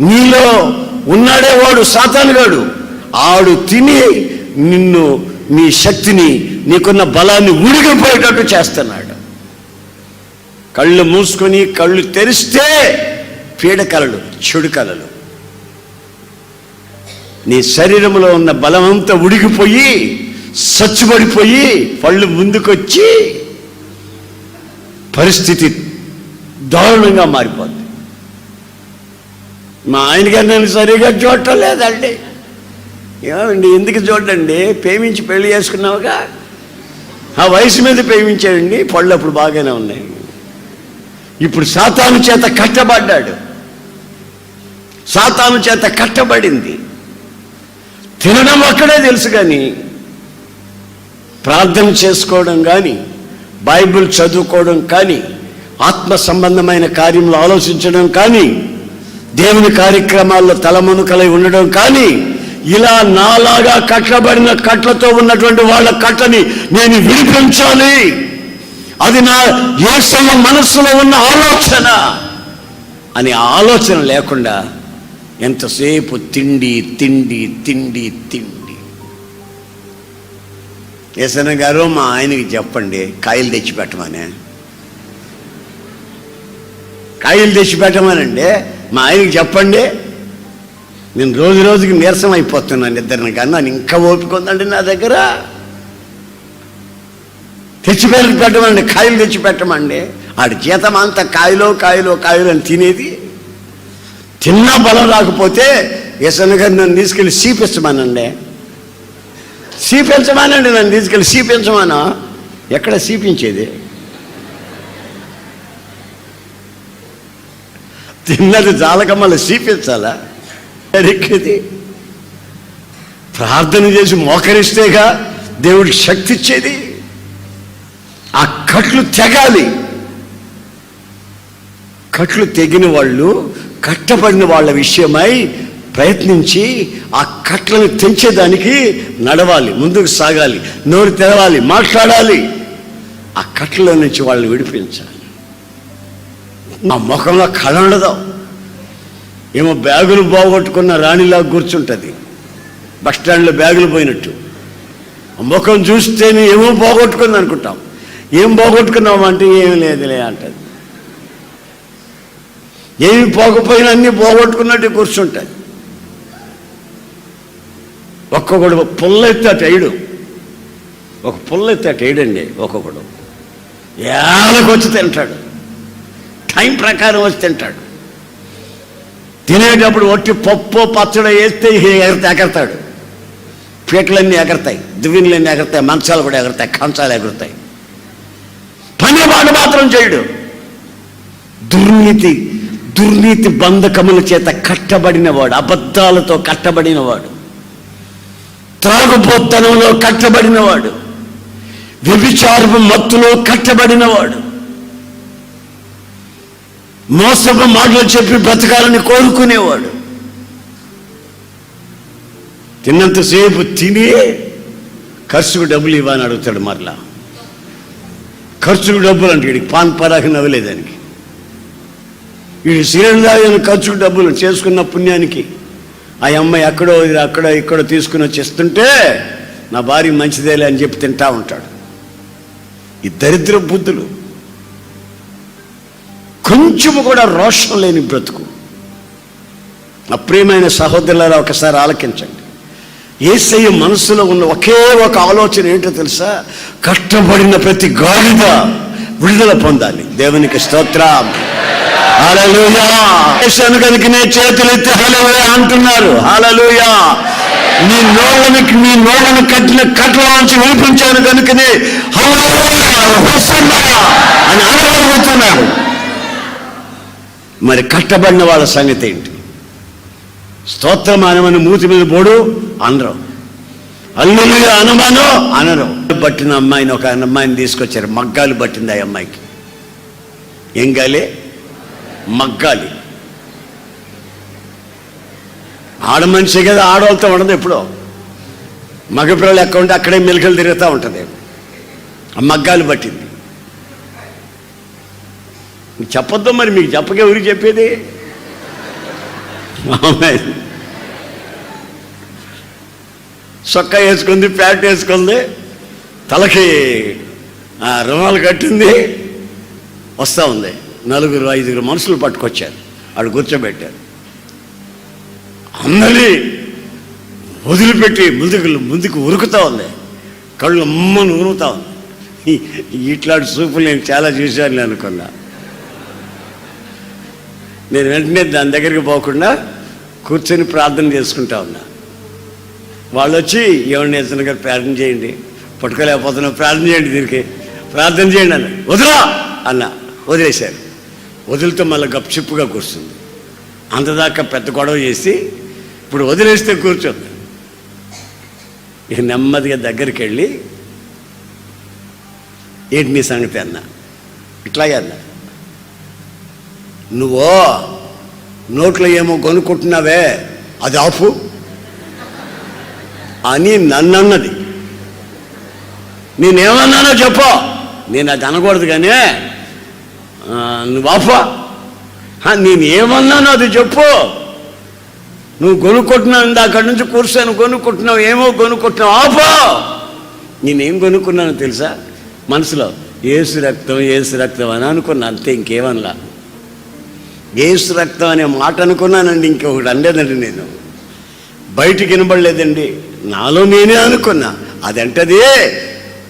నీలో ఉన్నాడే వాడు సాతానుగాడు ఆడు తిని నిన్ను నీ శక్తిని నీకున్న బలాన్ని ఉడిగిపోయేటట్టు చేస్తున్నాడు. కళ్ళు మూసుకొని కళ్ళు తెరిస్తే పీడకలలు చెడు కలలు నీ శరీరంలో ఉన్న బలమంతా ఉడిగిపోయి సచ్చుబడిపోయి పళ్ళు ముందుకొచ్చి పరిస్థితి దారుణంగా మారిపోతుంది మా ఆయనగారు నేను సరిగా చూడటం లేదండి ఏమండి ఎందుకు చూడండి ప్రేమించి పెళ్ళి చేసుకున్నావుగా? ఆ వయసు మీద ప్రేమించాడండి పళ్ళు అప్పుడు బాగానే ఉన్నాయి. ఇప్పుడు సాతాను చేత కట్టబడ్డాడు. సాతాను చేత కట్టబడింది. తినడం అక్కడే తెలుసు కానీ ప్రార్థన చేసుకోవడం కానీ బైబిల్ చదువుకోవడం కానీ ఆత్మ సంబంధమైన కార్యంలో ఆలోచించడం కానీ దేవుని కార్యక్రమాల్లో తలమునుకలై ఉండడం కానీ ఇలా నాలాగా కట్టబడిన కట్లతో ఉన్నటువంటి వాళ్ళ కట్టని నేను విడిపించాలి. అది నా ఏసయ్య మనస్సులో ఉన్న ఆలోచన. అనే ఆలోచన లేకుండా ఎంతసేపు తిండి తిండి తిండి తిండి. ఏసన్న గారు మా ఆయనకి చెప్పండి కాయలు తెచ్చిపెట్టమనే కాయలు తెచ్చిపెట్టమనండి మా ఆయనకి చెప్పండి. నేను రోజు రోజుకి నీరసం అయిపోతున్నాను ఇద్దరిని కానీ నన్ను ఇంకా ఓపిక ఉందండి నా దగ్గర. తెచ్చి పెట్టమండి కాయలు తెచ్చి పెట్టమండి. ఆడి జీతం అంతా కాయలో కాయలో కాయలు అని తినేది. తిన్నా బలం రాకపోతే యశన్న గారు నన్ను తీసుకెళ్ళి సీపించమానండి సీపించమానండి నన్ను తీసుకెళ్ళి సీపించమానా ఎక్కడ సీపించేది తిన్నది జాలక మళ్ళీ సీపించాలా ఎరిక్కిది ప్రార్థన చేసి మోకరిస్తేగా దేవుడికి శక్తి ఇచ్చేది. ఆ కట్లు తెగాలి. కట్లు తెగిన వాళ్ళు కట్టబడిన వాళ్ళ విషయమై ప్రయత్నించి ఆ కట్లను తెంచేదానికి నడవాలి ముందుకు సాగాలి నోరు తెరవాలి మాట్లాడాలి. ఆ కట్ల నుంచి వాళ్ళని విడిపించాలి. నా ముఖంలో కళ ఉండదు. ఏమో బ్యాగులు పోగొట్టుకున్న రాణిలా కూర్చుంటుంది. బస్ స్టాండ్లో బ్యాగులు పోయినట్టు. ఆ ముఖం చూస్తేనే ఏమో బాగొట్టుకుంది అనుకుంటాం. ఏం పోగొట్టుకున్నావు అంటే ఏమి లేదులే అంటది. ఏమి పోకపోయినా అన్నీ పోగొట్టుకున్నట్టు కూర్చుంటుంది. ఒక్కొక్కడు పుల్లెత్తే అటు వేయడు ఒక పుల్లెత్తే అటు వేయడండి ఒక్కొక్కడు ఏళ్ళకొచ్చి తింటాడు. టైం ప్రకారం వచ్చి తింటాడు. తినేటప్పుడు ఒట్టి పప్పు పచ్చడి వేస్తే ఎగరతాడు. పీటలన్నీ ఎగరతాయి దివిన్లన్నీ ఎగరతాయి మంచాలు కూడా ఎగరతాయి కంచాలు ఎగురుతాయి. పని మాత్రం చేయడు. దుర్నీతి దుర్నీతి బంధకముల చేత కట్టబడినవాడు అబద్ధాలతో కట్టబడినవాడు. త్రాగుబోత్తనంలో కట్టబడినవాడు. వ్యభిచారపు మత్తులో కట్టబడినవాడు. మోసపు మాటలు చెప్పి బ్రతకాలని కోరుకునేవాడు. తిన్నంతసేపు తిని ఖర్చుకు డబ్బులు ఇవ్వని అడుగుతాడు మరలా. ఖర్చుకు డబ్బులు అంటే వీడికి పాన్ పరాకి నవ్వలేదానికి వీడు సీరియల్ ఖర్చుకు డబ్బులు చేసుకున్న పుణ్యానికి ఆ అమ్మాయి అక్కడో ఇది అక్కడో ఇక్కడో తీసుకుని వచ్చి ఇస్తుంటే నా భార్య మంచిదేలే అని చెప్పి తింటా ఉంటాడు. ఈ దరిద్ర బుద్ధులు కొంచెము కూడా రోషం లేని బ్రతుకు. అప్రియమైన సహోదరులారా ఒకసారి ఆలకించండి. ఏసయ్య మనసులో ఉన్న ఒకే ఒక ఆలోచన ఏంటో తెలుసా? కష్టపడిన ప్రతి గాడిద విడుదల పొందాలి. దేవునికి స్తోత్రం. హల్లెలూయా. యేసును కనుకనే చేతులెత్తి హలలుయా అంటున్నారు. హల్లెలూయా. నీ నోళ్ళని నీ నోళ్ళను కట్టిన కట్టల నుంచి విడిపించాను కనుకనే హల్లెలూయా అని అనగలుగుతున్నారు మరి కట్టబడిన వాళ్ళ సంగతి ఏంటి? స్తోత్రం అనమని మూతి మీద పోడు అనరు. అల్లులుగా అనమాను అనరు. పట్టిన అమ్మాయిని ఒక అమ్మాయిని తీసుకొచ్చారు మగ్గాలు పట్టింది ఆ అమ్మాయికి. ఏం కాలే మగ్గాలి. ఆడ మనిషి కదా ఆడవాళ్ళతో ఉండదు ఎప్పుడో. మగపిల్లలు ఎక్కడ ఉంటే అక్కడే మెలికలు తిరుగుతూ ఉంటుంది. ఆ మగ్గాలు పట్టింది. మీకు చెప్పొద్దు మరి మీకు చెప్పక ఎవరికి చెప్పేది? ఆమె సొక్క వేసుకుంది ప్యాంట్ వేసుకుంది తలకి ఆ, కట్టింది వస్తూ ఉంది. నలుగురు ఐదుగురు మనుషులు పట్టుకొచ్చారు. ఆడు కూర్చోబెట్టారు. అందరి వదిలిపెట్టి ముందుకు ముందుకు ఉరుకుతా ఉంది. కళ్ళు అమ్మను ఉరుకుతా ఉంది. ఇట్లాంటి సూపులు నేను చాలా చూశాను అనుకున్నా. నేను వెంటనే దాని దగ్గరికి పోకుండా కూర్చొని ప్రార్థన చేసుకుంటా ఉన్నా. వాళ్ళు వచ్చి ఏమన్నా ఇతను గారు ప్రార్థన చేయండి. పట్టుకోలేకపోతున్నా ప్రార్థన చేయండి దీనికి. ప్రార్థన చేయండి అన్న వదిలా అన్న. వదిలేశారు. వదిలితే మళ్ళీ గప్చిప్పుగా కూర్చుంది. అంతదాకా పెద్ద గొడవ చేసి ఇప్పుడు వదిలేస్తే కూర్చోండి ఇక నెమ్మదిగా దగ్గరికి వెళ్ళి ఏంటి నీ సంగతి? అన్న. ఇట్లాగే అన్నా. నువ్వు నోట్లో ఏమో కొనుక్కుంటున్నావే అది ఆపు. అని నన్నన్నది. నేనేమన్నానో చెప్పు. నేను అది అనకూడదు కానీ నువ్వు ఆపా. నేనేమన్నానో అది చెప్పు. నువ్వు కొనుక్కుంటున్నావు అక్కడి నుంచి కూర్చొని కొనుక్కుంటున్నావు ఏమో కొనుక్కుంటున్నావు ఆపో. నేనేం కొనుక్కున్నానో తెలుసా? మనసులో ఏసు రక్తం ఏసు రక్తం అని అనుకున్నా అంతే ఇంకేమనలా. ఏసు రక్తం అనే మాట అనుకున్నానండి ఇంకొకటి అనలేదండి నేను. బయటికి వినబడలేదండి. నాలో నేనే అనుకున్నా. అదంటది.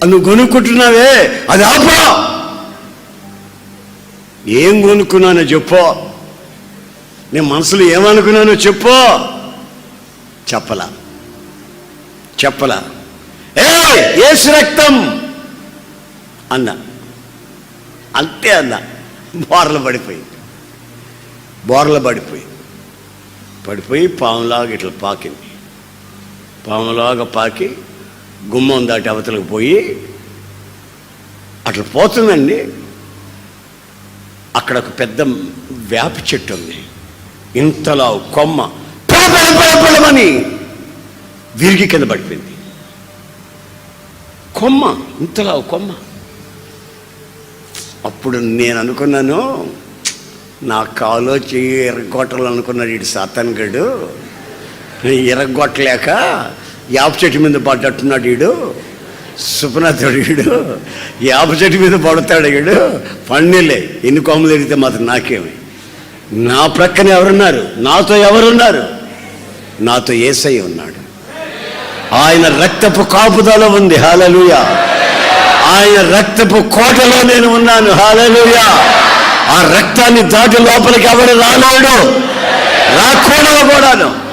నువ్వు కొనుక్కుంటున్నావే అది ఆపో. ఏం కొనుక్కున్నానో చెప్పు. నేను మనసులో ఏమనుకున్నానో చెప్పు. చెప్పలా. చెప్పలా. ఏ ఏసు రక్తం! అన్న. అంతే అన్న. బోర్లు పడిపోయింది బోర్ల పడిపోయి. పడిపోయి పాములాగా ఇట్లా పాకింది. పాములాగా పాకి గుమ్మం దాటి అవతలకు పోయి అట్లా పోతుందండి. అక్కడ ఒక పెద్ద వేప చెట్టు ఉంది. ఇంతలా కొమ్మ పడ పడమని విరిగి కింద పడిపోయింది. కొమ్మ ఇంతలా కొమ్మ. అప్పుడు నేను అనుకున్నాను నా కాలో చెయ్యి ఎరగొట్టాలి అనుకున్నాడు ఇటు సాతాన్ గడు ఎరగొట్టలేక యాప చెట్టు మీద పడ్డట్టున్నాడు వీడు సుపనాథుడు వీడు యాప చెట్టు మీద పడతాడు వీడు పండిలే ఎన్ని కొమ్మలు ఎడితే మాత్రం నాకేమి. నా ప్రక్కన ఎవరున్నారు? నాతో ఎవరున్నారు? నాతో ఏసై ఉన్నాడు. ఆయన రక్తపు కాపుదల ఉంది. హాలలుయా. ఆయన రక్తపు కోటలో నేను ఉన్నాను. హాలలుయా. ఆ రక్తాన్ని దాటి లోపలికి ఎవరు రాలేడు? రాకూడదు కూడాను.